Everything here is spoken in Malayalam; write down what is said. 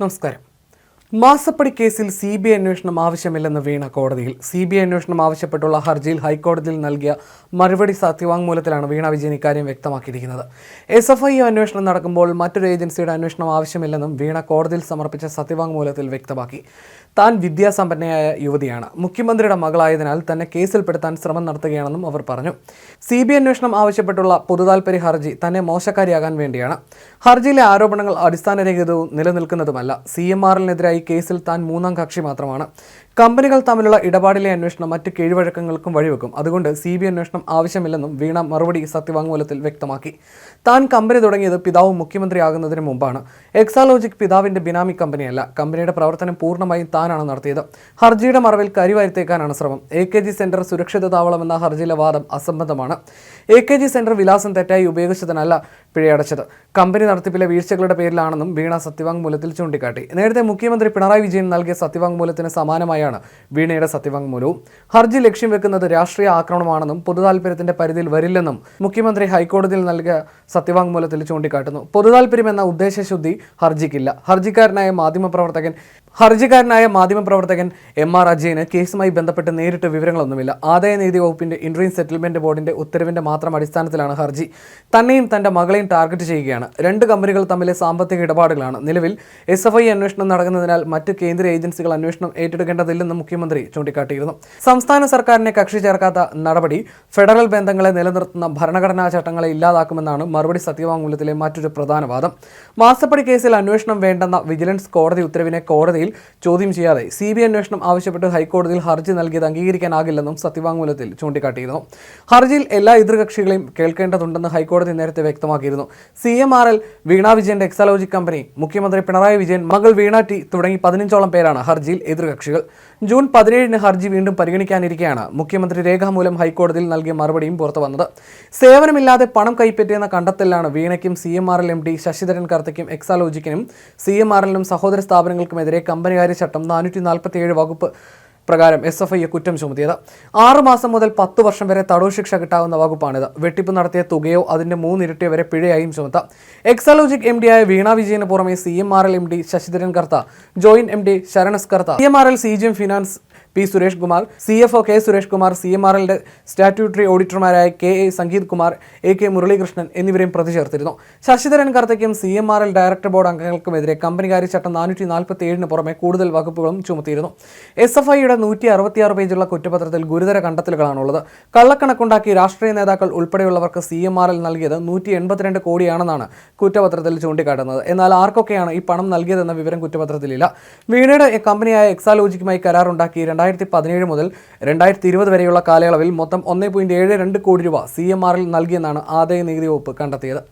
നമസ്കാരം മാസപ്പടി കേസിൽ സി ബി ഐ അന്വേഷണം ആവശ്യമില്ലെന്ന് വീണ കോടതിയിൽ. സി ബി ഐ അന്വേഷണം ആവശ്യപ്പെട്ടുള്ള ഹർജിയിൽ ഹൈക്കോടതിയിൽ നൽകിയ മറുപടി സത്യവാങ്മൂലത്തിലാണ് വീണ വിജയൻ ഇക്കാര്യം വ്യക്തമാക്കിയിരിക്കുന്നത്. എസ് എഫ് ഐ അന്വേഷണം നടക്കുമ്പോൾ മറ്റൊരു ഏജൻസിയുടെ അന്വേഷണം ആവശ്യമില്ലെന്നും വീണ കോടതിയിൽ സമർപ്പിച്ച സത്യവാങ്മൂലത്തിൽ വ്യക്തമാക്കി. താൻ വിദ്യാസമ്പന്നയായ യുവതിയാണ്. മുഖ്യമന്ത്രിയുടെ മകളായതിനാൽ തന്നെ കേസിൽപ്പെടുത്താൻ ശ്രമം നടത്തുകയാണെന്നും അവർ പറഞ്ഞു. സി ബി അന്വേഷണം ആവശ്യപ്പെട്ടുള്ള പൊതുതാൽപര്യ ഹർജി തന്നെ മോശക്കാരിയാകാൻ വേണ്ടിയാണ്. ഹർജിയിലെ ആരോപണങ്ങൾ അടിസ്ഥാനരഹിതവും നിലനിൽക്കുന്നതുമല്ല. സി എം ആറിനെതിരായി കേസിൽ താൻ മൂന്നാം കക്ഷി മാത്രമാണ്. കമ്പനികൾ തമ്മിലുള്ള ഇടപാടിലെ അന്വേഷണം മറ്റ് കീഴ്വഴക്കങ്ങൾക്കും വഴിവെക്കും. അതുകൊണ്ട് സി ബി അന്വേഷണം ആവശ്യമില്ലെന്നും വീണ മറുപടി സത്യവാങ്മൂലത്തിൽ വ്യക്തമാക്കി. താൻ കമ്പനി തുടങ്ങിയത് പിതാവ് മുഖ്യമന്ത്രിയാകുന്നതിന് മുമ്പാണ്. എക്സാലോജിക് പിതാവിന്റെ ബിനാമി കമ്പനിയല്ല. കമ്പനിയുടെ പ്രവർത്തനം പൂർണമായും താനാണ് നടത്തിയത്. ഹർജിയുടെ മറവിൽ കരിവാരിത്തേക്കാനാണ് ശ്രമം. എ കെ ജി സെന്റർ സുരക്ഷിത താവളം എന്ന ഹർജിയിലെ വാദം അസംബന്ധമാണ്. എ കെ ജി സെന്റർ വിലാസം തെറ്റായി ഉപയോഗിച്ചതിനല്ല പിഴയടച്ചത്. കമ്പനി നടത്തിപ്പിലെ വീഴ്ചകളുടെ പേരിലാണെന്നും വീണ സത്യവാങ്മൂലത്തിൽ ചൂണ്ടിക്കാട്ടി. നേരത്തെ മുഖ്യമന്ത്രി പിണറായി വിജയൻ നൽകിയ സത്യവാങ്മൂലത്തിന് സമാനമായാണ് വീണയുടെ സത്യവാങ്മൂലവും. ഹർജി ലക്ഷ്യം വെക്കുന്നത് രാഷ്ട്രീയ ആക്രമണമാണെന്നും പൊതുതാൽപര്യത്തിന്റെ പരിധിയിൽ വരില്ലെന്നും മുഖ്യമന്ത്രി ഹൈക്കോടതിയിൽ നൽകിയ സത്യവാങ്മൂലത്തിൽ ചൂണ്ടിക്കാട്ടുന്നു. പൊതുതാൽപര്യം എന്ന ഉദ്ദേശശുദ്ധി ഹർജിക്കില്ല. ഹർജിക്കാരനായ മാധ്യമപ്രവർത്തകൻ ഹർജിക്കാരനായ മാധ്യമപ്രവർത്തകൻ എം ആർ അജയന് കേസുമായി ബന്ധപ്പെട്ട് നേരിട്ട് വിവരങ്ങളൊന്നുമില്ല. ആദായനീതി വകുപ്പിന്റെ ഇൻട്രീം സെറ്റിൽമെന്റ് ബോർഡിന്റെ ഉത്തരവിന്റെ മാത്രം അടിസ്ഥാനത്തിലാണ് ഹർജി. തന്നെയും തന്റെ മകളെയും ടാർഗറ്റ് ചെയ്യുകയാണ്. രണ്ട് കമ്പനികൾ തമ്മിലെ സാമ്പത്തിക ഇടപാടുകളാണ്. നിലവിൽ എസ് എഫ് ഐ അന്വേഷണം നടക്കുന്നതിനാൽ മറ്റ് കേന്ദ്ര ഏജൻസികൾ അന്വേഷണം ഏറ്റെടുക്കേണ്ടതില്ലെന്ന് മുഖ്യമന്ത്രി ചൂണ്ടിക്കാട്ടിയിരുന്നു. സംസ്ഥാന സർക്കാരിനെ കക്ഷി ചേർക്കാത്ത നടപടി ഫെഡറൽ ബന്ധങ്ങളെ നിലനിർത്തുന്ന ഭരണഘടനാ ചട്ടങ്ങളെ ഇല്ലാതാക്കുമെന്നാണ് മറുപടി സത്യവാങ്മൂലത്തിലെ മറ്റൊരു പ്രധാന വാദം. മാസപ്പടി കേസിൽ അന്വേഷണം വേണ്ടെന്ന വിജിലൻസ് കോടതി ഉത്തരവിനെ കോടതിയിൽ ചോദ്യം ചെയ്യാതെ സി ബി അന്വേഷണം ആവശ്യപ്പെട്ട് ഹൈക്കോടതിയിൽ ഹർജി നൽകിയത് അംഗീകരിക്കാനാകില്ലെന്നും സത്യവാങ്മൂലത്തിൽ ചൂണ്ടിക്കാട്ടിയിരുന്നു. ഹർജിയിൽ എല്ലാ എതിർകക്ഷികളെയും കേൾക്കേണ്ടതുണ്ടെന്ന് ഹൈക്കോടതി നേരത്തെ വ്യക്തമാക്കിയിരുന്നു. C M R L Veena വിജയന്റെ എക്സാലോജി കമ്പനി മുഖ്യമന്ത്രി പിണറായി വിജയൻ മകൾ വീണ ടി തുടങ്ങി പതിനഞ്ചോളം പേരാണ് ഹർജിയിൽ എതിർകക്ഷികൾ. ജൂൺ പതിനേഴിന് ഹർജി വീണ്ടും പരിഗണിക്കാനിരിക്കെയാണ്. മുഖ്യമന്ത്രി രേഖാമൂലം ഹൈക്കോടതിയിൽ നൽകിയ മറുപടിയും പുറത്തു വന്നത്. സേവനമില്ലാതെ പണം കൈപ്പറ്റിയെന്ന കണ്ടെത്തലിലാണ് വീണയ്ക്കും C M R L M D Sasidharan കർത്തയ്ക്കും എക്സാലോജിക്കിനും സി എം ആർ എല്ലിനും സഹോദര സ്ഥാപനങ്ങൾക്കുമെതിരെ കമ്പനികാര്യ ചട്ടം നാനൂറ്റി നാൽപ്പത്തിയേഴ് വകുപ്പ് പ്രകാരം എസ് എഫ് ഐയെ കുറ്റം ചുമത്തിയത്. ആറ് മാസം മുതൽ പത്ത് വർഷം വരെ തടവ് ശിക്ഷ കിട്ടാവുന്ന വകുപ്പാണിത്. വെട്ടിപ്പ് നടത്തിയ തുകയോ അതിന്റെ മൂന്നിരട്ടിയോ വരെ പിഴയായും ചുമത്താം. എക്സാലോജിക് എം ഡി ആയ വീണ വിജയന് പുറമെ C M R L M D Sasidharan Kartha joint M D Saranas Kartha. C M R L C G M finance P Suresh Kumar C F O K Suresh Kumar C M R എല്ലിന്റെ statutory ഓഡിറ്റർമാരായ K A Sangeeth Kumar A K Muralikrishnan എന്നിവരെയും പ്രതി ചേർത്തിരുന്നു Sasidharan കർത്തയ്ക്കും C M R L director board അംഗങ്ങൾക്കുമെതിരെ കമ്പനികാര്യ ചട്ടം നാനൂറ്റി നാൽപ്പത്തി ഏഴിന് പുറമെ കൂടുതൽ വകുപ്പുകളും ചുമത്തിയിരുന്നു. എസ് എഫ് ഐയുടെ നൂറ്റി അറുപത്തിയാറ് പേജുള്ള കുറ്റപത്രത്തിൽ ഗുരുതര കണ്ടെത്തലുകളാണുള്ളത്. കള്ളക്കണക്കുണ്ടാക്കി രാഷ്ട്രീയ നേതാക്കൾ ഉൾപ്പെടെയുള്ളവർക്ക് സി എം ആർ എൽ നൽകിയത് നൂറ്റി എൺപത്തിരണ്ട് കോടിയാണെന്നാണ് കുറ്റപത്രത്തിൽ ചൂണ്ടിക്കാട്ടുന്നത്. എന്നാൽ ആർക്കൊക്കെയാണ് ഈ പണം നൽകിയതെന്ന വിവരം കുറ്റപത്രത്തിലില്ല. വീണയുടെ കമ്പനിയായ എക്സാലോജിക്കുമായി കരാറുണ്ടാക്കി രണ്ടായിരത്തി പതിനേഴ് മുതൽ രണ്ടായിരത്തി ഇരുപത് വരെയുള്ള കാലയളവിൽ മൊത്തം ഒന്ന് പോയിന്റ് ഏഴ് രണ്ട് കോടി രൂപ സി എം ആറിൽ നൽകിയെന്നാണ് ആദായ നികുതി വകുപ്പ് കണ്ടെത്തിയത്.